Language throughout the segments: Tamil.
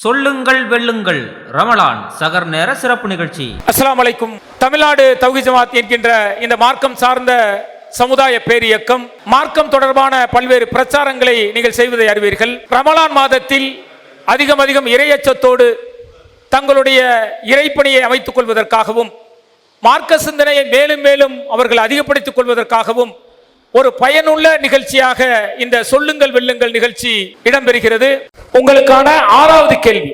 சொல்லுங்கள் வெல்லுங்கள். ரமலான் சகர் நேர சிறப்பு நிகழ்ச்சி. அஸ்லாம் வலைக்கும் தமிழ்நாடு தௌஹி ஜமாத் என்கின்ற இந்த மார்க்கம் சார்ந்த சமுதாய பேரியக்கம் மார்க்கம் தொடர்பான பல்வேறு பிரச்சாரங்களை நீங்கள் செய்வதை அறிவீர்கள். ரமலான் மாதத்தில் அதிகம் அதிகம் இரையச்சத்தோடு தங்களுடைய இறைப்பணியை அமைத்துக் கொள்வதற்காகவும் மார்க்க சிந்தனையை மேலும் மேலும் அவர்கள் அதிகப்படுத்திக் கொள்வதற்காகவும் ஒரு பயனுள்ள நிகழ்ச்சியாக இந்த சொல்லுங்கள் வெல்லுங்கள் நிகழ்ச்சி இடம்பெறுகிறது. உங்களுக்கான ஆறாவது கேள்வி.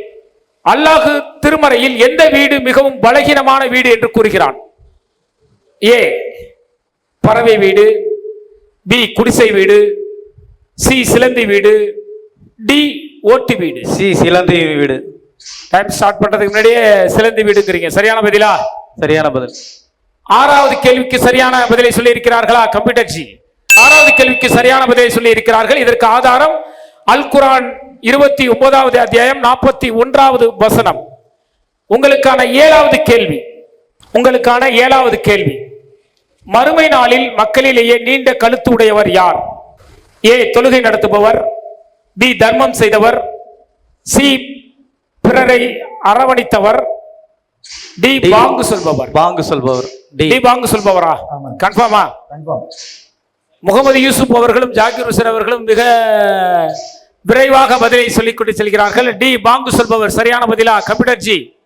அல்லாஹு திருமறையில் எந்த வீடு மிகவும் பலகீனமான வீடு என்று கூறுகிறான்? ஏ பறவை வீடு பி குடிசை வீடு சி சிலந்தி வீடு டி ஓட்டு வீடு. சி சிலந்தி வீடு. டைம் ஸ்டார்ட் பண்றதுக்கு முன்னாடியே சிலந்தி வீடுங்கிறீங்க. சரியான பதிலா? சரியான பதில். ஆறாவது கேள்விக்கு சரியான பதிலை சொல்லி இருக்கிறார்களா கம்ப்யூட்டர் ஜி? ஆறாவது கேள்விக்கு சரியான பதிலை சொல்லி இருக்கிறார்கள் இதற்கு ஆதாரம் அல் குரான் இருபத்தி ஒன்பதாவது அத்தியாயம் நாற்பத்தி ஒன்றாவது வசனம். உங்களுக்கான ஏழாவது கேள்வி. உங்களுக்கான ஏழாவது கேள்வி. மறுமை நாளில் மக்களிலேயே நீண்ட கழுத்து உடையவர் யார்? ஏ தொழுகை நடத்துபவர். பி தர்மம் செய்தவர். சி பிறரை அரவணைத்தவர். டி. பாங்கு சொல்பவர். பாங்கு சொல்பவர். டி. டி பாங்கு சொல்பவரா? கன்ஃபார்மா. முகமது யூசுப் அவர்களும் ஜாகிர் ஹுசேன் அவர்களும் மிக விரைவாக பதிலை சொல்லிக் கொண்டு செல்கிறார்கள். டி. பாங்கு சொல்பவர் சரியான பதிலா? கம்ப்யூட்டர் ஜி.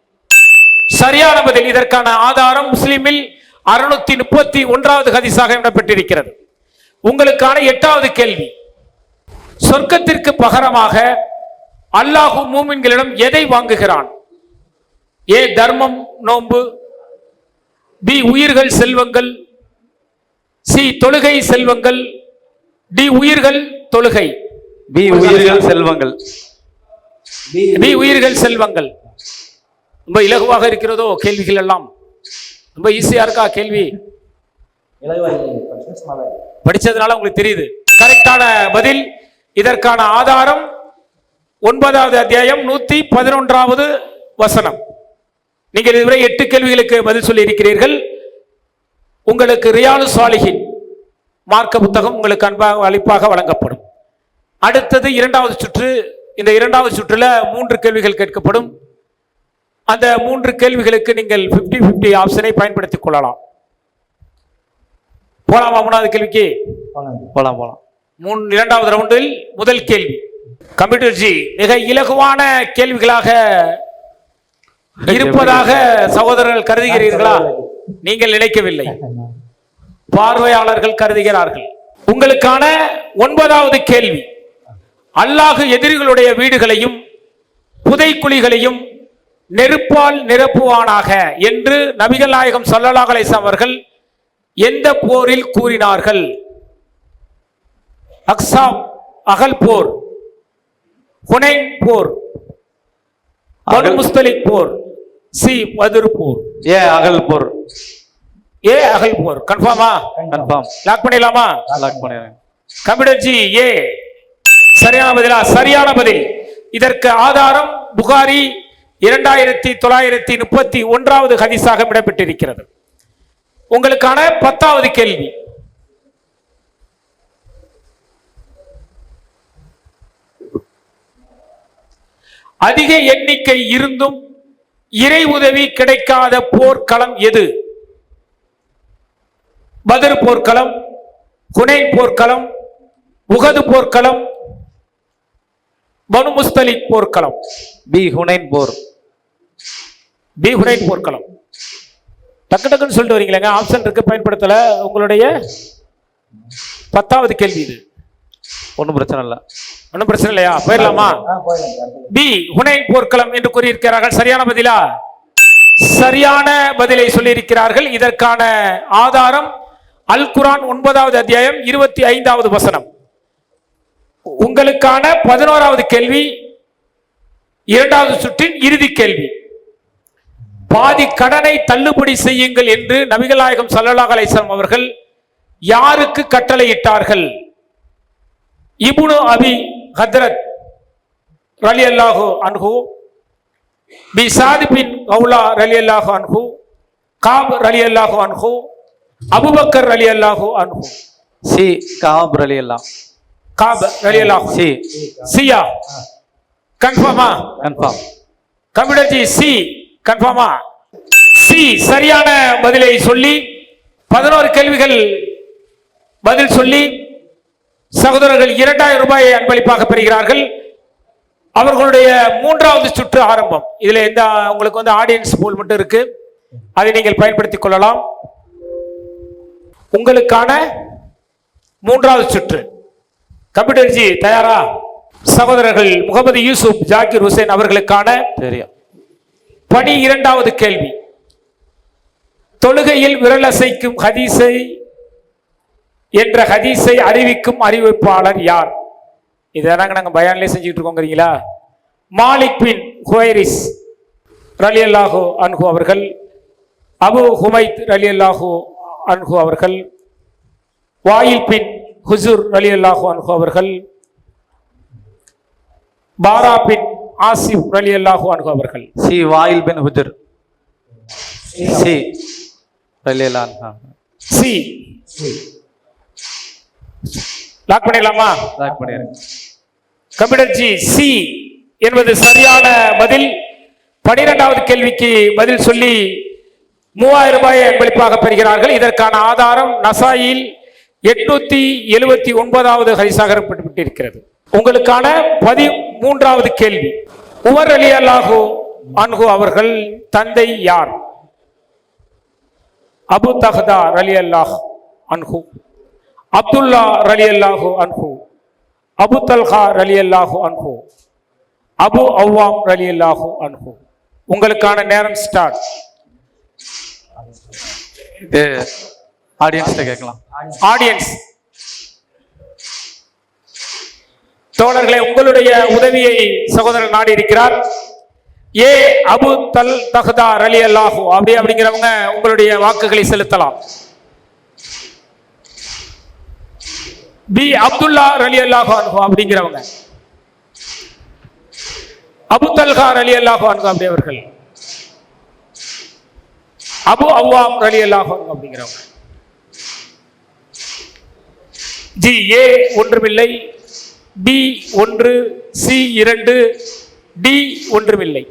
சரியான பதில். இதற்கான ஆதாரம் முஸ்லிமில் அறுநூத்தி முப்பத்தி ஒன்றாவது ஹதிசாக இடம்பெற்றிருக்கிறது. உங்களுக்கான எட்டாவது கேள்வி. சொர்க்கத்திற்கு பகரமாக அல்லாஹு மூமின்களிடம் எதை வாங்குகிறான்? ஏ தர்மம் நோன்பு பி உயிர்கள் செல்வங்கள் சி தொழுகை செல்வங்கள். டி உயிர்கள் தொழுகை. பி உயிர்கள் செல்வங்கள். பி உயிர்கள் செல்வங்கள். ரொம்ப இலகுவாக இருக்கிறதோ கேள்விகள் எல்லாம். ரொம்ப ஈஸியா இருக்கா கேள்வி? படிச்சதுனால உங்களுக்கு தெரியுது. கரெக்டான பதில் இதற்கான ஆதாரம் ஒன்பதாவது அத்தியாயம் நூத்தி பதினொன்றாவது வசனம். நீங்கள் இதுவரை எட்டு கேள்விகளுக்கு பதில் சொல்லி இருக்கிறீர்கள் உங்களுக்கு ரியாலு சாலிஹின் மார்க்க புத்தகம் உங்களுக்கு அன்பாக அளிப்பாக வழங்கப்படும். அடுத்தது இரண்டாவது சுற்று இந்த இரண்டாவது சுற்றுல மூன்று கேள்விகள் கேட்கப்படும். அந்த மூன்று கேள்விகளுக்கு நீங்கள் 50 50 ஆப்ஷனை பயன்படுத்திக் கொள்ளலாம். போலாமா மூணாவது கேள்விக்கு? போலாம் போலாம். மூணு இரண்டாவது ரவுண்டில் முதல் கேள்வி. கம்ப்யூட்டர் ஜி மிக இலகுவான கேள்விகளாக இருப்பதாக சகோதரர்கள் கருதுகிறீர்களா? நீங்கள் நினைக்கவில்லை. பார்வையாளர்கள் கருதுகிறார்கள். உங்களுக்கான ஒன்பதாவது கேள்வி. அல்லாஹு எதிரிகளுடைய வீடுகளையும் புதைக்குழிகளையும் நெருப்பால் நிரப்புவானாக என்று நபிகள் நாயகம் ஸல்லல்லாஹு அலைஹி வஸல்லம் அவர்கள் எந்த போரில் கூறினார்கள்? அக்ஸாம் அகல் போர் ஹுனைன் போர். முஸ்தலிக் போர் சி பதிர் போர் ஏ அகல் போர் ஏ அகல் போர் கன்ஃபார்மா கன்ஃபார்ம் லாக் பண்ணிடலாமா? லாக் பண்ணிடுறேன். Computer ji A. சரியான பதிலா? சரியான பதில். இதற்கு ஆதாரம் புகாரி இரண்டாயிரத்தி தொள்ளாயிரத்தி முப்பத்தி ஒன்றாவது ஹதீஸாக இடம்பெற்றிருக்கிறது. உங்களுக்கான பத்தாவது கேள்வி. அதிக எண்ணிக்கை இருந்தும் இறை உதவி கிடைக்காத போர்க்களம் எது? பதர் போர்க்களம் ஹுனைன் போர்க்களம் உகது போர்க்களம் பனு முஸ்தலிக் போர்க்களம். பி ஹுனைன் போர். பி ஹுனைன் போர்க்களம். டக்கு டக்குன்னு சொல்லிட்டு வரீங்களேங்க. ஆப்ஷன் இருக்கு பயன்படுத்தல. உங்களுடைய பத்தாவது கேள்வி இது. ஒன்றும் பிரச்சனை இல்லை. ஒன்றும் பிரச்சனை இல்லையா? போயிடலாமா? பி ஹுனைன் போர்க்களம் என்று கூறியிருக்கிறார்கள். சரியான பதிலா? சரியான பதிலை சொல்லியிருக்கிறார்கள். இதற்கான ஆதாரம் அல் குரான் ஒன்பதாவது அத்தியாயம் இருபத்தி ஐந்தாவது வசனம். உங்களுக்கான பதினோராவது கேள்வி இரண்டாவது சுற்றின் இறுதி கேள்வி. பாதி கடனை தள்ளுபடி செய்யுங்கள் என்று நபிகள் நாயகம் ஸல்லல்லாஹு அலைஹி வஸல்லம் அவர்கள் யாருக்கு கட்டளையிட்டார்கள்? இப்னு அபி ஹத்ரத் ரலி அல்லாஹு அன்ஹு பி சாதி பின் கவுலா ரலி அல்லாஹு அன்ஹு காப் ரலி அல்லாஹு அன்ஹு அபுபக்கர் ரலி அல்லாஹு அன்ஹு. சி காப் அலி எல்லாம் காப் ரலி அல்லாஹு சி. சியா. கன்ஃபார்மா கன்ஃபார்ம் கம்ப்யூட்டர் ஜி சி. கன்ஃபார்மா சி சரியான பதிலை சொல்லி பதினோரு கேள்விகள் பதில் சொல்லி சகோதரர்கள் இரண்டாயிரம் ரூபாயை அன்பளிப்பாக பெறுகிறார்கள். அவர்களுடைய மூன்றாவது சுற்று ஆரம்பம். இதுல எந்த உங்களுக்கு வந்து ஆடியன்ஸ் போல் மட்டும் இருக்கு. அதை நீங்கள் பயன்படுத்திக் கொள்ளலாம். உங்களுக்கான மூன்றாவது சுற்று. கம்ப்யூட்டர் ஜி தயாரா? சகோதரர்கள் முகமது யூசுப் ஜாகிர் ஹுசேன் அவர்களுக்கான தெரியும். பணி இரண்டாவது கேள்வி. தொழுகையில் விரல் அசைக்கும் ஹதீஸை என்ற ஹதீஸை அறிவிக்கும் அறிவிப்பாளர் யார்? இதெல்லாம் நாங்க பயான்லேயே செஞ்சுட்டு இருக்கோங்கிறீங்களா மாலிக் பின் ஹுவைரிஸ் ரலி அல்லாஹு அன்ஹு அவர்கள் அபு ஹுமைத் ரலி அல்லாஹு அன்ஹு அவர்கள் வாயில் பின் ஹுசூர் ரலி அல்லாஹு அன்ஹு அவர்கள் பாரா பின் ஆசிப் ரலி அல்லாஹு அன்ஹு அவர்கள். C Wail bin Hujr. C ரலியலான் C. Lock பண்ணிடலாமா? லாக் பண்ணிடுங்க. கம்ப்யூட்டர் ஜி சி என்பது சரியான பதில். பனிரெண்டாவது கேள்விக்கு பதில் சொல்லி மூவாயிரம் ரூபாயை அன்பளிப்பாக பெறுகிறார்கள். இதற்கான ஆதாரம் நசாயில் எட்நூத்தி எழுபத்தி ஒன்பதாவது ஹரிசாகரப்பட்டிருக்கிறது உங்களுக்கான பதிமூன்றாவது கேள்வி. உமர் அலி அல்லாஹு அன்ஹு அவர்கள் தந்தை யார்? அபு தஹ்தா ரலி அல்லாஹ் அன்ஹு. அப்துல்லா ரலி அல்லாஹு அன்ஹு அபு தல்ஹா ரலி அல்லாஹு அன்ஹு அபு அவ்வாம் ரலி அல்லாஹு அன்ஹு. உங்களுக்கான நேரம் ஸ்டார்ட் இது ஆடியன்ஸ்கிட்ட கேட்கலாம். ஆடியன்ஸ் தோழர்களே உங்களுடைய உதவியை சகோதரர் நாடி இருக்கிறார். ஏ அபு தல் தஹ்தா ரலி அல்லாஹு அப்படி அப்படிங்கிறவங்க உங்களுடைய வாக்குகளை செலுத்தலாம். பி அப்துல்லா அலி அல்லாஹ் அப்படிங்கிறவங்க. அபுதல்கா அலி அல்லாஹ் அல்லாஹு அப்படி அவர்கள் அபு அவ்வாம் அலி அல்லாஹ் அப்படிங்கிறவங்க. ஜி ஏ ஒன்றுமில்லை. பி ஒன்று. சி இரண்டு. டி ஒன்றுமில்லை.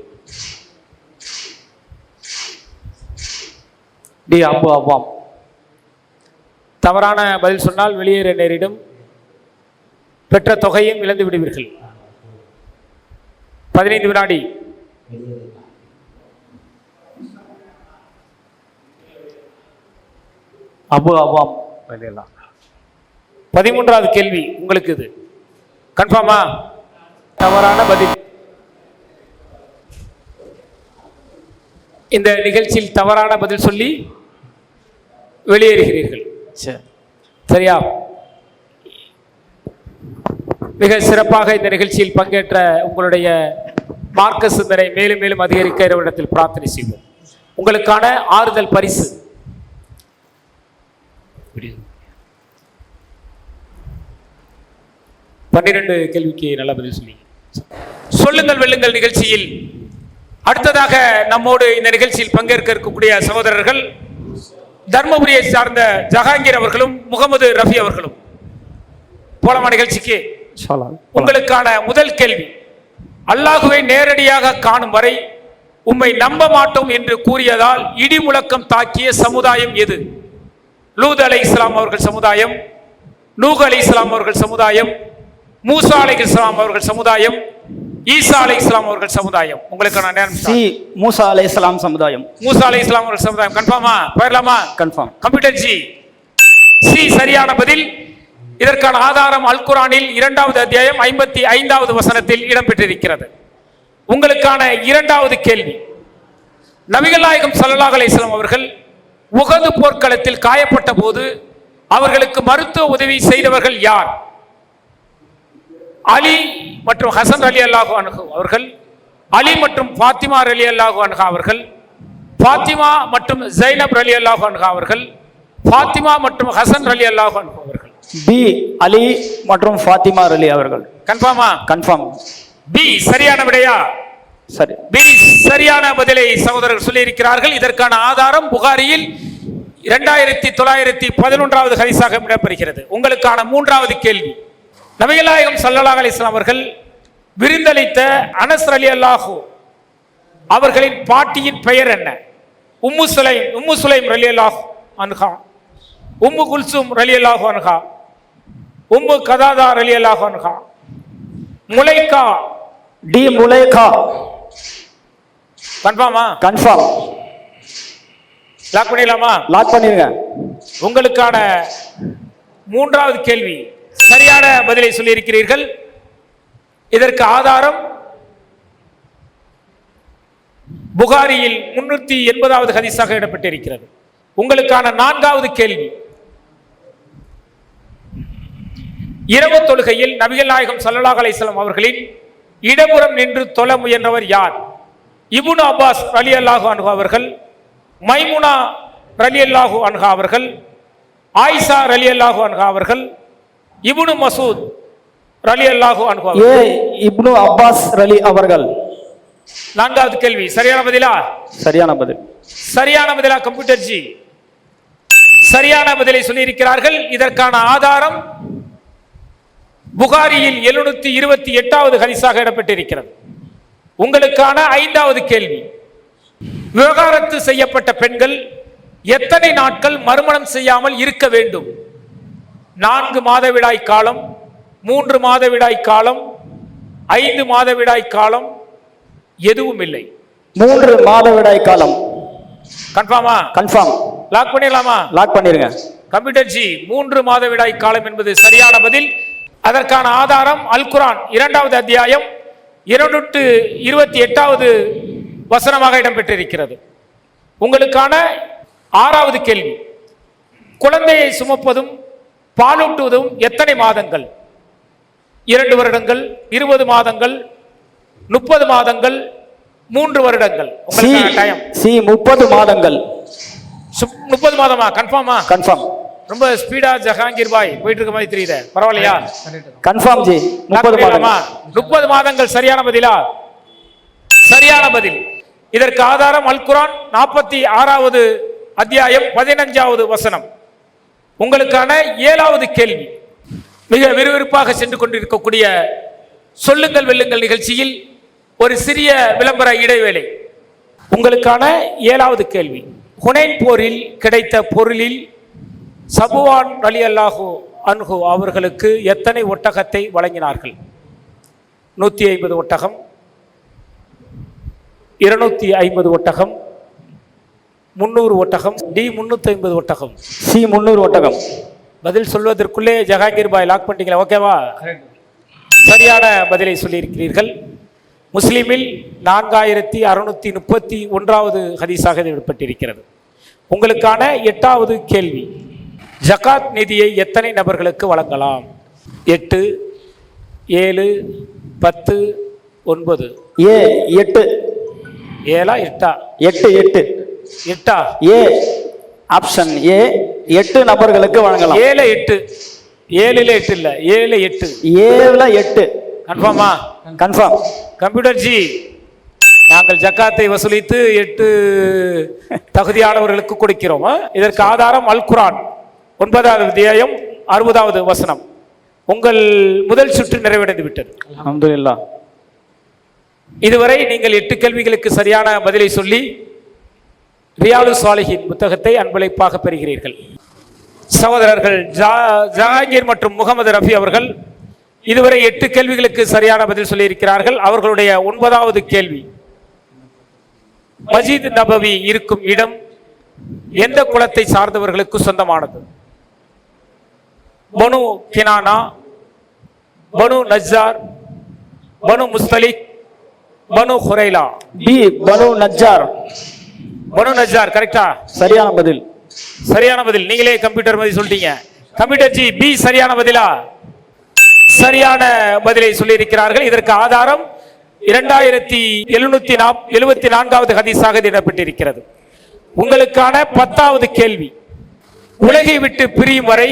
டி அபு அவ்வாம் தவறான பதில் சொன்னால் வெளியேற நேரிடும். பெற்ற தொகையும் இழந்து விடுவீர்கள். பதினைந்து வினாடி. அபு ரலியல்லான் பதிமூன்றாவது கேள்வி உங்களுக்கு இது. கன்ஃபார்மா தவறான பதில். இந்த நிகழ்ச்சியில் தவறான பதில் சொல்லி வெளியேறுகிறீர்கள். சரியா? மிக சிறப்பாக இந்த நிகழ்ச்சியில் பங்கேற்ற உங்களுடைய மார்க்க சிந்தனை மேலும் மேலும் அதிகரிக்க இறைவனிடத்தில் பிரார்த்தனை செய்வோம். உங்களுக்கான ஆறுதல் பரிசு. பன்னிரண்டு கேள்விக்கு நல்ல பதில் சொல்லி சொல்லுங்கள் வெல்லுங்கள் நிகழ்ச்சியில். அடுத்ததாக நம்மோடு இந்த நிகழ்ச்சியில் பங்கேற்க இருக்கக்கூடிய சகோதரர்கள் தர்மபுரியை சார்ந்த ஜஹாங்கீர் அவர்களும் முகமது ரஃபி அவர்களும். போலாமா நிகழ்ச்சிக்கு. உங்களுக்கான முதல் கேள்வி. அல்லாஹுவை நேரடியாக காணும் வரை உம்மை நம்ப மாட்டோம் என்று கூறியதால் இடி முழக்கம் தாக்கிய சமுதாயம் எது? லூத் அலை இஸ்லாம் அவர்கள் சமுதாயம் நூஹ் அலை இஸ்லாம் அவர்கள் சமுதாயம் மூசா அலை இஸ்லாம் அவர்கள் சமுதாயம் ஈசா அலை இஸ்லாம் அவர்கள் சமுதாயம். உங்களுக்கான நேரம் சி மூசா அலைஹிஸ்ஸலாம் சமுதாயம். மூசா அலை இஸ்லாம் அவர்கள் சமுதாயம். கன்ஃபார்மா போயிடலாமா? கன்ஃபார்ம் கம்ப்யூட்டர் ஜி சி சரியான பதில். இதற்கான ஆதாரம் அல் குரானில் இரண்டாவது அத்தியாயம் ஐம்பத்தி ஐந்தாவது வசனத்தில் இடம்பெற்றிருக்கிறது. உங்களுக்கான இரண்டாவது கேள்வி. நபிகள் நாயகம் ஸல்லல்லாஹு அலைஹி வஸல்லம் அவர்கள் உகது போர்க்களத்தில் காயப்பட்ட போது அவர்களுக்கு மருத்துவ உதவி செய்தவர்கள் யார்? அலி மற்றும் ஹசன் அலி அல்லாஹு அன்ஹு அவர்கள் அலி மற்றும் ஃபாத்திமா அலி அல்லாஹு அன்ஹா அவர்கள் ஃபாத்திமா மற்றும் ஜைனப் அலி அல்லாஹு அன்ஹா அவர்கள் ஃபாத்திமா மற்றும் ஹசன் அலி அல்லாஹு அன்ஹு அவர்கள். பி அலி மற்றும் ஃபாத்திமா அலி அவர்கள். கன்ஃபார்மா? கன்ஃபார்ம். பி சரியான விடையா? சரி. பி சரியான பதிலை சகோதரர்கள் சொல்லியிருக்கிறார்கள். இதற்கான ஆதாரம் புகாரியில் இரண்டாயிரத்தி தொள்ளாயிரத்தி பதினொன்றாவது ஹரிசாக இடம்பெறுகிறது. உங்களுக்கான மூன்றாவது கேள்வி. நபிகள்நாயகம் ஸல்லல்லாஹு அலைஹி வஸல்லம் அவர்கள் விருந்தளித்த அனஸ் அலி அல்லாஹு அவர்களின் பாட்டியின் பெயர் என்ன? உம்மு சுலைம் உம்மு சுலைம் ரலி அல்லாஹு அன்ஹா. உம்மு குல்சும் ரலி அல்லாஹு அன்ஹா. உம்மு கதாதா ரலி அல்லாஹு அன்ஹா. முலைக்கா. டி முலேகா கன்ஃபார்மா? கன்ஃபார்ம். லாக் பண்ணிடலாமா? லாக் பண்ணிருங்க உங்களுக்கான மூன்றாவது கேள்வி. சரியான பதிலை சொல்லியிருக்கிறீர்கள். இதற்கு ஆதாரம் புகாரியில் முன்னூத்தி எண்பதாவது ஹதீஸாக இடப்பட்டிருக்கிறது. உங்களுக்கான நான்காவது கேள்வி. இரவு தொழுகையில் நபிகள் நாயகம் சல்லாஹ் அலிஸ்லாம் அவர்களின் இடபுறம் நின்று தொழ முயன்றவர் யார்? இபுன் அப்பாஸ் ரலி அல்லாஹு அன்ஹா அவர்கள் மைமுனா ரலி அல்லாஹு அன்ஹா அவர்கள் ஆயிஷா ரலி அல்லாஹு அன்ஹா அவர்கள் இப்னு மசூத் ரலி அல்லாஹு அன்ஹு அவர்கள். ஏ இப்னு அப்பாஸ் ரலி அவர்கள். நான்காவது கேள்வி சரியான பதிலா? சரியான பதில். சரியான பதிலா கம்ப்யூட்டர் ஜி சரியான பதிலை சொல்லியிருக்கிறார்கள். இதற்கான ஆதாரம் புகாரியில் எழுநூத்தி இருபத்தி எட்டாவது ஹரிசாக இடம்பெற்றிருக்கிறது. உங்களுக்கான ஐந்தாவது கேள்வி. விவகாரத்து செய்யப்பட்ட பெண்கள் எத்தனை நாட்கள் மறுமணம் செய்யாமல் இருக்க வேண்டும்? நான்கு மாதவிடாய் காலம் மூன்று மாதவிடாய் காலம் ஐந்து மாதவிடாய் காலம் எதுவும் இல்லை மூன்று மாதவிடாய் காலம். கன்ஃபார்மா கன்ஃபார்ம் லாக் பண்ணிடலாமா? லாக் பண்ணிருங்க. கம்ப்யூட்டர் ஜி மூன்று மாதவிடாய் காலம் என்பது சரியான பதில். அதற்கான ஆதாரம் அல் குரான் இரண்டாவது அத்தியாயம் இருநூற்று இருபத்தி எட்டாவது வசனமாக இடம்பெற்றிருக்கிறது. உங்களுக்கான ஆறாவது கேள்வி. குழந்தையை சுமப்பதும் பாலூட்டுவதும் எத்தனை மாதங்கள்? இரண்டு வருடங்கள் இருபது மாதங்கள் முப்பது மாதங்கள் மூன்று வருடங்கள். சி உங்களுக்கான டைம் சி முப்பது மாதங்கள். முப்பது மாதமா? கன்ஃபார்மா கன்ஃபார்ம் ரொம்ப ஸ்பீடா ஜஹாங்கீர் பாய் போயிட்டு இருக்க மாதிரி தெரியுது. பரவாயில்லையா? கன்ஃபார்ம் ஜி முப்பது மாதங்கள். முப்பது மாதங்கள் சரியான பதிலா? சரியான பதில். இதற்கு ஆதாரம் அல் குரான் நாற்பத்தி ஆறாவது அத்தியாயம் பதினஞ்சாவது வசனம். உங்களுக்கான ஏழாவது கேள்வி. மிக விறுவிறுப்பாக சென்று கொண்டிருக்கக்கூடிய சொல்லுங்கள் வெல்லுங்கள் நிகழ்ச்சியில் ஒரு சிறிய விளம்பர இடைவேளை. உங்களுக்கான ஏழாவது கேள்வி. ஹுனைன் போரில் கிடைத்த பொருளில் சபுவான் அலி அல்லாஹு அன்ஹு அவர்களுக்கு எத்தனை ஒட்டகத்தை வழங்கினார்கள்? நூற்றி ஐம்பது ஒட்டகம் இருநூத்தி ஐம்பது ஒட்டகம் முந்நூறு ஒட்டகம் டி முன்னூத்தி ஐம்பது ஒட்டகம். சி முந்நூறு ஒட்டகம். பதில் சொல்வதற்குள்ளே ஜஹாங்கீர் பாய் லாக் பண்ணிட்டீங்களா? ஓகேவா சரியான பதிலை சொல்லியிருக்கிறீர்கள். முஸ்லிமில் நான்காயிரத்தி அறுநூத்தி முப்பத்தி ஒன்றாவது ஹதீஸாக இது விடப்பட்டிருக்கிறது. உங்களுக்கான எட்டாவது கேள்வி. ஜகாத் நிதியை எத்தனை நபர்களுக்கு வழங்கலாம்? எட்டு ஏழு பத்து ஒன்பது. ஏ எட்டு. ஏழா எட்டா? எட்டு எட்டு. எட்டா? ஏ ஆப்ஷன் ஏ எட்டு நபர்களுக்கு வழங்கலாம். ஏழு எட்டு. ஏழுல எட்டு இல்ல ஏழு எட்டு. ஏழுல எட்டு. கன்ஃபார்மா கன்ஃபார்ம் கம்ப்யூட்டர் ஜி நாங்கள் ஜக்காத்தை வசூலித்து எட்டு தகுதியானவர்களுக்கு கொடுக்கிறோம்? இதற்கு ஆதாரம் அல் குரான் ஒன்பதாவது அத்தியாயம் அறுபதாவது வசனம். உங்கள் முதல் சுற்று நிறைவடைந்து விட்டது. அல்ஹம்துலில்லாஹ். இதுவரை நீங்கள் எட்டு கேள்விகளுக்கு சரியான பதிலை சொல்லி ரியாலு சாலிஹின் புத்தகத்தை அன்பளிப்பாக பெறுகிறீர்கள். சகோதரர்கள் ஜா- ஜஹாங்கீர் மற்றும் முகமது ரஃபி அவர்கள் இதுவரை எட்டு கேள்விகளுக்கு சரியான பதில் சொல்லியிருக்கிறார்கள். அவர்களுடைய ஒன்பதாவது கேள்வி மஜீத் நபவி இருக்கும் இடம் எந்த குலத்தை சார்ந்தவர்களுக்கு சொந்தமானது? Banu Kinana Banu Najar Banu Mustaliq Banu Huraila. B Banu Najjar. Banu Najjar கரெக்டா சரியான பதில். சரியான பதில். நீங்களே கம்ப்யூட்டர் மாதிரி சொல்லிட்டீங்க. கம்ப்யூட்டர் ஜி பி சரியான பதிலா? சரியான பதிலை சொல்லியிருக்கிறார்கள். இதற்கு ஆதாரம் இரண்டாயிரத்தி எழுநூத்தி நாப் எழுபத்தி நான்காவது ஹதீஸாக இடப்பட்டிருக்கிறது உங்களுக்கான பத்தாவது கேள்வி. உலகை விட்டு பிரியும் வரை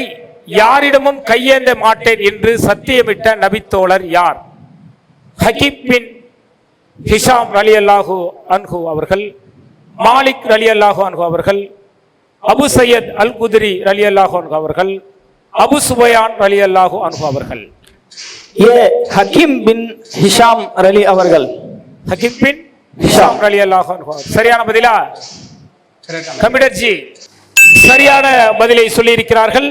யாரிடமும் கையேந்த மாட்டேன் என்று சத்தியமிட்ட நபித்தோழர் யார்? ஹக்கீம் பின் ஹிஷாம் அலி அல்லாஹு அன்ஹு அவர்கள். மாலிக் அலி அல்லாஹு அன்ஹு அவர்கள் அபு சையத் அல் குதிரி அலி அல்லாஹு அன்ஹு அவர்கள் அபு சுபயான் அலி அல்லாஹு அன்ஹு அவர்கள். ஏ ஹக்கீம் பின் ஹிஷாம் ரலி அவர்கள். Hakeem bin Hisham. அலி அல்லாஹ் சரியான பதிலா? கம்ப்யூட்டர் ஜி சரியான பதிலை சொல்லி இருக்கிறார்கள்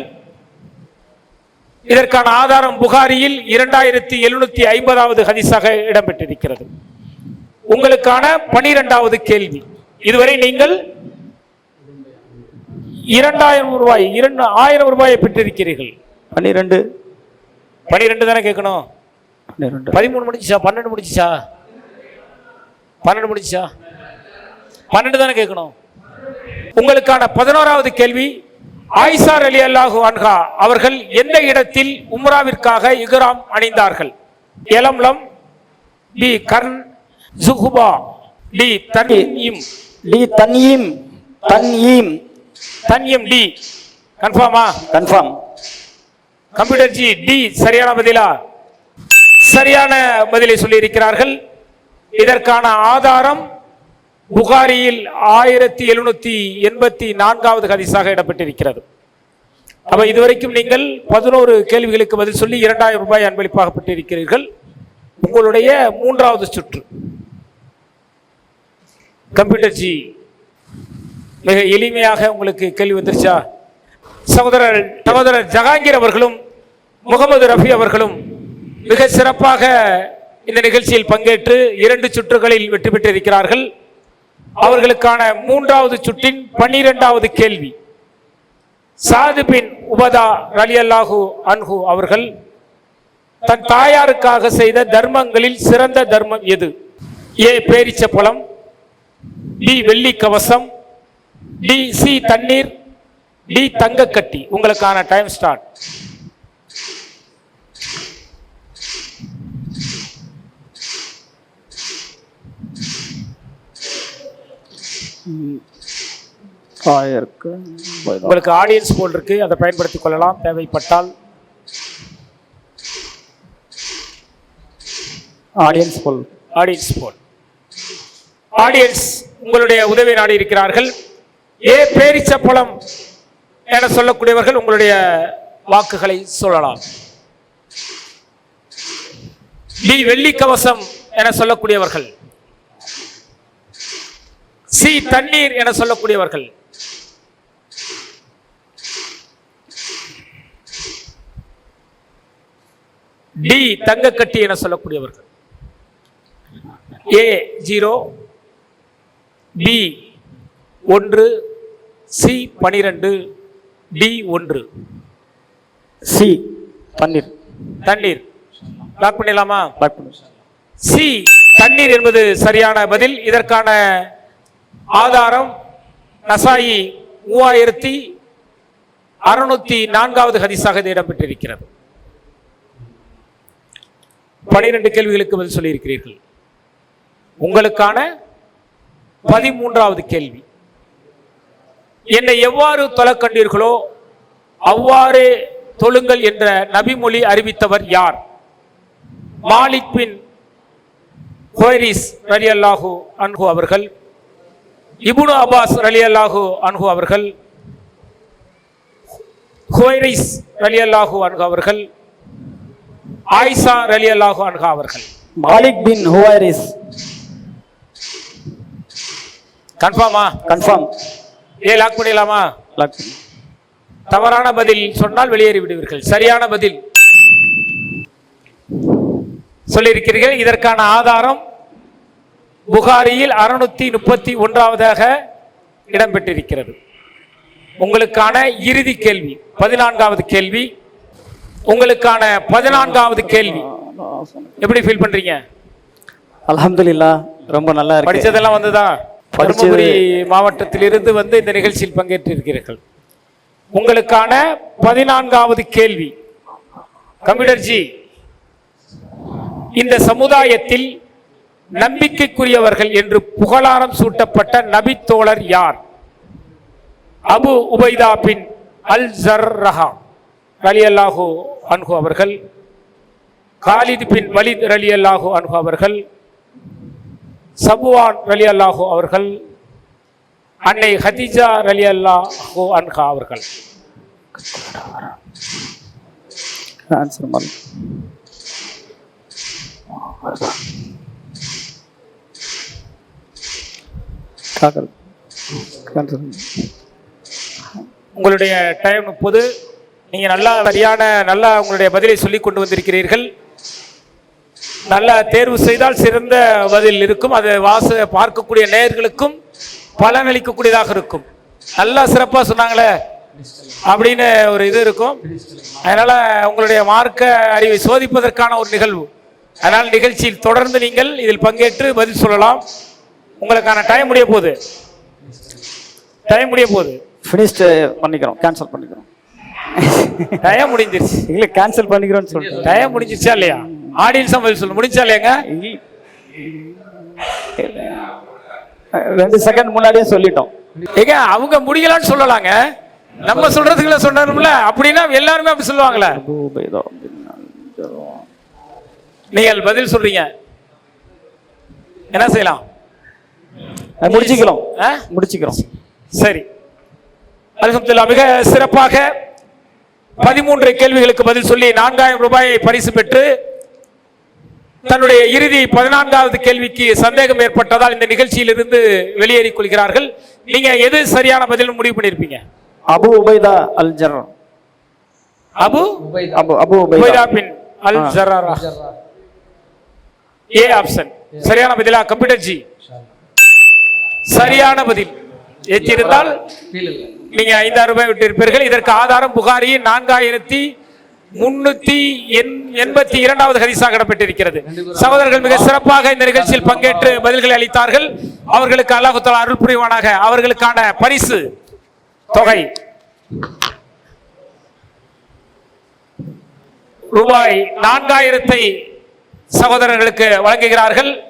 இதற்கான ஆதாரம் புகாரியில் இரண்டாயிரத்தி எழுநூத்தி ஐம்பதாவது ஹதீஸாக இடம்பெற்றிருக்கிறது. உங்களுக்கான பனிரெண்டாவது கேள்வி. இதுவரை நீங்கள் இரண்டாயிரம் ரூபாய் இரண்டு ஆயிரம் ரூபாயை பெற்றிருக்கிறீர்கள். பன்னிரெண்டு. பனிரெண்டு தானே கேட்கணும்? பன்னிரெண்டு. பதிமூணு முடிஞ்சுச்சா? பன்னெண்டு முடிஞ்சுச்சா? பன்னெண்டு முடிஞ்சுச்சா? பன்னெண்டு தானே கேட்கணும். உங்களுக்கான பதினோராவது கேள்வி ஆயிஷார் அலி அல்லாஹு அன்ஹா அவர்கள் எந்த இடத்தில் உம்ராவிற்காக இக்ராம் அணிந்தார்கள்? எலம்லம் B Qarn Juhfa D Tanim D Tanim Tanim Tanim D. கன்ஃபார்மா கன்ஃபார்ம் கம்ப்யூட்டர் ஜி டி சரியான பதிலா? சரியான பதிலை சொல்லியிருக்கிறார்கள். இதற்கான ஆதாரம் புகாரியில் ஆயிரத்தி எழுநூத்தி எண்பத்தி நான்காவது ஹதீஸாக இடம்பெற்றிருக்கிறது. அப்ப இதுவரைக்கும் நீங்கள் பதினோரு கேள்விகளுக்கு பதில் சொல்லி இரண்டாயிரம் ரூபாய் அன்பளிப்பாக பெற்றிருக்கிறீர்கள். உங்களுடைய மூன்றாவது சுற்று. கம்ப்யூட்டர் ஜி. மிக எளிமையாக உங்களுக்கு கேள்வி வந்துருச்சா? சகோதரர் சகோதரர் ஜஹாங்கீர் அவர்களும் முகமது ரஃபி அவர்களும் மிக சிறப்பாக இந்த நிகழ்ச்சியில் பங்கேற்று இரண்டு சுற்றுகளில் வெற்றி பெற்றிருக்கிறார்கள். அவர்களுக்கான மூன்றாவது சுற்றின் பன்னிரெண்டாவது கேள்வி. சாது பின் உபதா ரலி அல்லாஹு அன்ஹு அவர்கள் தன் தாயாருக்காக செய்த தர்மங்களில் சிறந்த தர்மம் எது? ஏ பேரிச்ச பழம் டி வெள்ளி கவசம் டி சி தண்ணீர் டி தங்கக்கட்டி உங்களுக்கான டைம் ஸ்டார்ட் உங்களுக்கு ஆடியன்ஸ் போல் இருக்கு. அதை பயன்படுத்திக் கொள்ளலாம். தேவைப்பட்டால். Audience poll. Audience poll. Audience உங்களுடைய உதவி நாடி இருக்கிறார்கள். ஏ பேரிச்சப்பழம் என சொல்லக்கூடியவர்கள் உங்களுடைய வாக்குகளை சொல்லலாம். டி வெள்ளி கவசம் என சொல்லக்கூடியவர்கள். சி தண்ணீர் என சொல்லக்கூடியவர்கள். டி தங்கக்கட்டி என சொல்லக்கூடியவர்கள். ஏ ஜீரோ பி ஒன்று சி பனிரெண்டு டி ஒன்று. சி தண்ணீர். தண்ணீர். லாக் பண்ணிடலாமா? லாக் பண்ணு. சி தண்ணீர் என்பது சரியான பதில். இதற்கான ஆதாரம் நசாயி மூவாயிரத்தி அறுநூத்தி நான்காவது ஹதீஸாக இது இடம்பெற்றிருக்கிறது. பனிரெண்டு கேள்விகளுக்கு பதில் சொல்லியிருக்கிறீர்கள். உங்களுக்கான பதிமூன்றாவது கேள்வி. என்னை எவ்வாறு தொலை கண்டீர்களோ அவ்வாறு தொழுங்கள் என்ற நபிமொழி அறிவித்தவர் யார்? மாலிக் பின் ஹுவைரிஸ் ரலி அல்லாஹு அன்ஹு அவர்கள் இபுனு அப்பாஸ் ரலி அல்லாஹு அன்ஹு அவர்கள் ஹுவைரிஸ் ரலி அல்லாஹு அன்ஹு அவர்கள் ஆயிஷா ரலி அல்லாஹு அன்ஹா அவர்கள். Malik bin Huwairith. கன்ஃபார்மா கன்ஃபார்ம் ஏ லாக் பண்ணிடலாமா? லாக். தவறான பதில் சொன்னால் வெளியேறி விடுவீர்கள். சரியான பதில். சொல்லியிருக்கிறீர்கள். இதற்கான ஆதாரம் புகாரியில் அறுநூத்தி முப்பத்தி ஒன்றாவதாக இடம்பெற்றிருக்கிறது. உங்களுக்கான இறுதி கேள்வி பதினான்காவது கேள்வி. உங்களுக்கான பதினான்காவது கேள்வி. எப்படி ஃபீல் பண்றீங்க? அல்ஹம்துலில்லாஹ் ரொம்ப நல்லா படிச்சதெல்லாம் வந்துதா? படிச்சது- தருமபுரி மாவட்டத்திலிருந்து வந்து இந்த நிகழ்ச்சியில் பங்கேற்றிருக்கிறீர்கள். உங்களுக்கான பதினான்காவது கேள்வி. கம்ப்யூட்டர் ஜி இந்த சமுதாயத்தில் நம்பிக்கைக்குரியவர்கள் என்று புகழாரம் சூட்டப்பட்ட நபித்தோழர் யார்? அபு உபைதா பின் அல் ஜர்ரஹா அலி அல்லாஹு அன்ஹு அவர்கள் காலித் பின் வலித் அலி அல்லாஹு அன்ஹு அவர்கள் சபுவான் ரலி அல்லாஹு அவர்கள் அன்னை ஹதிஜா ரலி அல்லாஹு அன்ஹா அவர்கள். ஆன்சர் மாதிரி உங்களுடைய டைம் முப்பது. நீங்கள் நல்லா சரியான நல்லா உங்களுடைய பதிலை சொல்லி கொண்டு வந்திருக்கிறீர்கள். நல்லா தேர்வு செய்தால் சிறந்த பதில் இருக்கும். அது வாச பார்க்கக்கூடிய நேயர்களுக்கும் பலனளிக்கக்கூடியதாக இருக்கும். நல்லா சிறப்பாக சொன்னாங்களே. அப்படின்னு ஒரு இது இருக்கும். அதனால உங்களுடைய மார்க்க அறிவை சோதிப்பதற்கான ஒரு நிகழ்வு. அதனால் நிகழ்ச்சியில் தொடர்ந்து நீங்கள் இதில் பங்கேற்று பதில் சொல்லலாம். உங்களுக்கான டைம் முடிய போகுது. டைம் முடிய போகுது. ஃபினிஷ்டு பண்ணிக்கிறோம். கேன்சல் பண்ணிக்கிறோம். டைம் முடிஞ்சிருச்சு. இல்லை கேன்சல் பண்ணிக்கிறோம்னு சொல்லிட்டு டைம் முடிஞ்சிருச்சா இல்லையா? ஆடியன்ஸ் பதில் சொல்லு முடிஞ்சா இல்லையாங்க? ரெண்டு செகண்ட் முன்னாடியே சொல்லிட்டோம். ஏங்க அவங்க முடியலன்னு சொல்லலாங்க. நம்ம சொல்றதுக்குள்ள சொன்னோம்ல அப்படின்னா எல்லாருமே அப்படி சொல்லுவாங்களே. நீங்கள் பதில் சொல்றீங்க. என்ன செய்யலாம்? முடிச்சுக்கிறோம்? முடிச்சுக்கிறோம். சரி. அல்ஹம்துலில்லாஹ் மிக சிறப்பாக பதிமூன்று கேள்விகளுக்கு பதில் சொல்லி நான்காயிரம் ரூபாயை பரிசு பெற்று தன்னுடைய இறுதி பதினான்காவது கேள்விக்கு சந்தேகம் ஏற்பட்டதால் இந்த நிகழ்ச்சியிலிருந்து வெளியேறிக் கொள்கிறார்கள். நீங்க எது சரியான பதில் முடிவு பண்ணிருப்பீங்க? Abu Ubaida al Jar Abu? Abu Abu Ubaida. Bin al Jarrah A option. சரியான பதிலா கம்ப்யூட்டர் ஜி. சரியான பதில். ஏற்றிருந்தால் நீங்க ஐந்தாயிரம் ரூபாய் விட்டிருப்பீர்கள். இதற்கு ஆதாரம் புகாரியின் நான்காயிரத்தி முன்னூத்தி எண்- எண்பத்தி இரண்டாவது ஹரிசாக இடம்பெற்றிருக்கிறது. சகோதரர்கள் மிக சிறப்பாக இந்த நிகழ்ச்சியில் பங்கேற்று பதில்களை அளித்தார்கள். அவர்களுக்கு அல்லாஹு தஆலா அருள் புரிவானாக. அவர்களுக்கான பரிசு தொகை ரூபாய் நான்காயிரத்தை சகோதரர்களுக்கு வழங்குகிறார்கள்.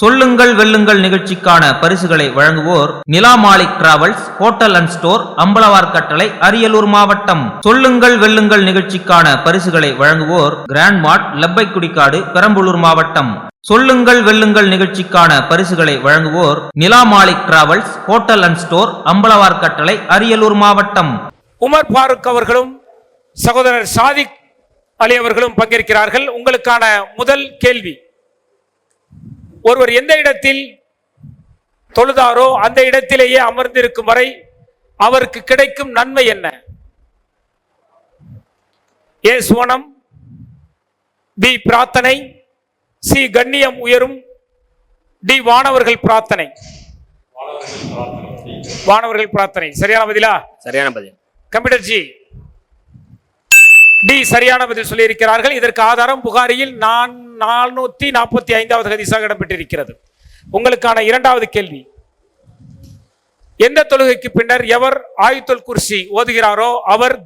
சொல்லுங்கள் வெல்லுங்கள் நிகழ்ச்சிக்கான பரிசுகளை வழங்குவோர் Nila Malik travels hotel and store Ambalavar Kattalai Ariyalur மாவட்டம். சொல்லுங்கள் வெல்லுங்கள் நிகழ்ச்சிக்கான பரிசுகளை வழங்குவோர் கிராண்ட் மார்ட் லப்பை குடிக்காடு பெரம்பலூர் மாவட்டம். சொல்லுங்கள் வெல்லுங்கள் நிகழ்ச்சிக்கான பரிசுகளை வழங்குவோர் Nila Malik travels hotel and store Ambalavar Kattalai Ariyalur மாவட்டம். உமர் பாருக் அவர்களும் சகோதரர் சாதிக் அலி அவர்களும் பங்கேற்கிறார்கள். உங்களுக்கான முதல் கேள்வி. ஒருவர் எந்த இடத்தில் தொழுதாரோ அந்த இடத்திலேயே அமர்ந்திருக்கும் வரை அவருக்கு கிடைக்கும் நன்மை என்ன? ஏ சுவனம் பி பிரார்த்தனை சி கண்ணியம் உயரும் டி வானவர்கள் பிரார்த்தனை. வானவர்கள் பிரார்த்தனை. சரியான பதிலா? சரியான பதில். கம்ப்யூட்டர் ஜி டி சரியான பதில் சொல்லியிருக்கிறார்கள். இதற்கு ஆதாரம் புகாரியில் நான் நானூத்தி நாற்பத்தி ஐந்தாவது ஹதீஸாக இடம்பெற்றிருக்கிறது. உங்களுக்கான இரண்டாவது கேள்வி. எந்த தொழுகைக்கு பின்னர் எவர் ஆயுத்தொல் குர்சி ஓதுகிறாரோ அவர்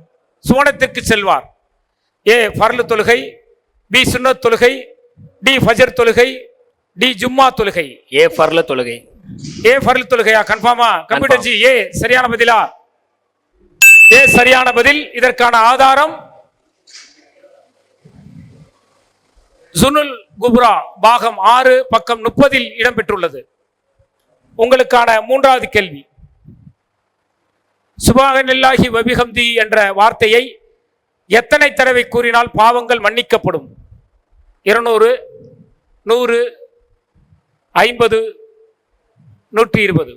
சுவனத்திற்கு செல்வார். ஏ ஃபர்லு தொழுகை பி சுன்னத் தொழுகை டி ஃபஜர் தொழுகை டி ஜும்மா தொழுகை. ஏ ஃபர்ல தொழுகை. ஏ ஃபர்ல் தொழுகையா? கன்ஃபார்மா. கம்ப்யூட்டர் ஜி ஏ சரியான பதிலா? ஏ சரியான பதில் இதற்கான ஆதாரம் ஜுனுல் குப்ரா பாகம் ஆறு பக்கம் முப்பதில் இடம்பெற்றுள்ளது. உங்களுக்கான மூன்றாவது கேள்வி. சுபாகனில்லாஹி வபிஹம்தி என்ற வார்த்தையை எத்தனை தடவை கூறினால் பாவங்கள் மன்னிக்கப்படும்? இருநூறு நூறு ஐம்பது நூற்றி இருபது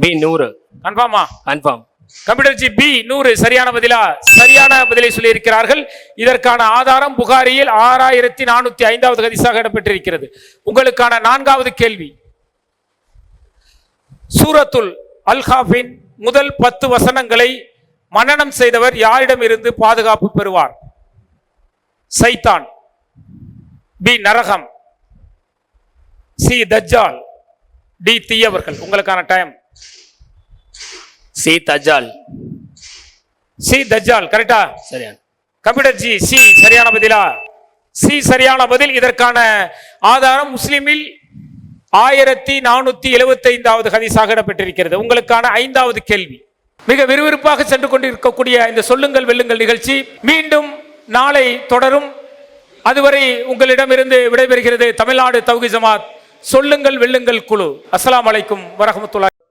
பி நூறு. கன்ஃபார்மா? கன்ஃபார்ம். கம்ப்யூட்டர் ஜி பி நூறு சரியான பதிலா சரியான பதிலை சொல்லியிருக்கிறார்கள். இதற்கான ஆதாரம் புகாரியில் ஆறாயிரத்தி நானூத்தி ஐந்தாவது ஹதீஸாக இடம்பெற்றிருக்கிறது. உங்களுக்கான நான்காவது கேள்வி. சூரத்துல் அல்ஹாஃபின் முதல் பத்து வசனங்களை மன்னனம் செய்தவர் யாரிடமிருந்து பாதுகாப்பு பெறுவார்? சைத்தான் பி நரகம் சி தஜ்ஜால் டி தீயவர்கள். உங்களுக்கான டைம் சி தஜால் சி தஜ்ஜால் கரெக்டா சரியான. கம்ப்யூட்டர் ஜி சி சரியான பதிலா? சி சரியான பதில். இதற்கான ஆதாரம் முஸ்லிமில் ஆயிரத்தி நானூத்தி எழுபத்தி ஐந்தாவது ஹதீஸாக இடம்பெற்றிருக்கிறது. உங்களுக்கான ஐந்தாவது கேள்வி. மிக விறுவிறுப்பாக சென்று கொண்டிருக்கக்கூடிய இந்த சொல்லுங்கள் வெல்லுங்கள் நிகழ்ச்சி மீண்டும் நாளை தொடரும். அதுவரை உங்களிடமிருந்து விடைபெறுகிறது தமிழ்நாடு தௌகி ஜமாத். சொல்லுங்கள் வெல்லுங்கள் குழு. அஸ்ஸலாமு அலைக்கும் வரஹ்மத்துல்லாஹி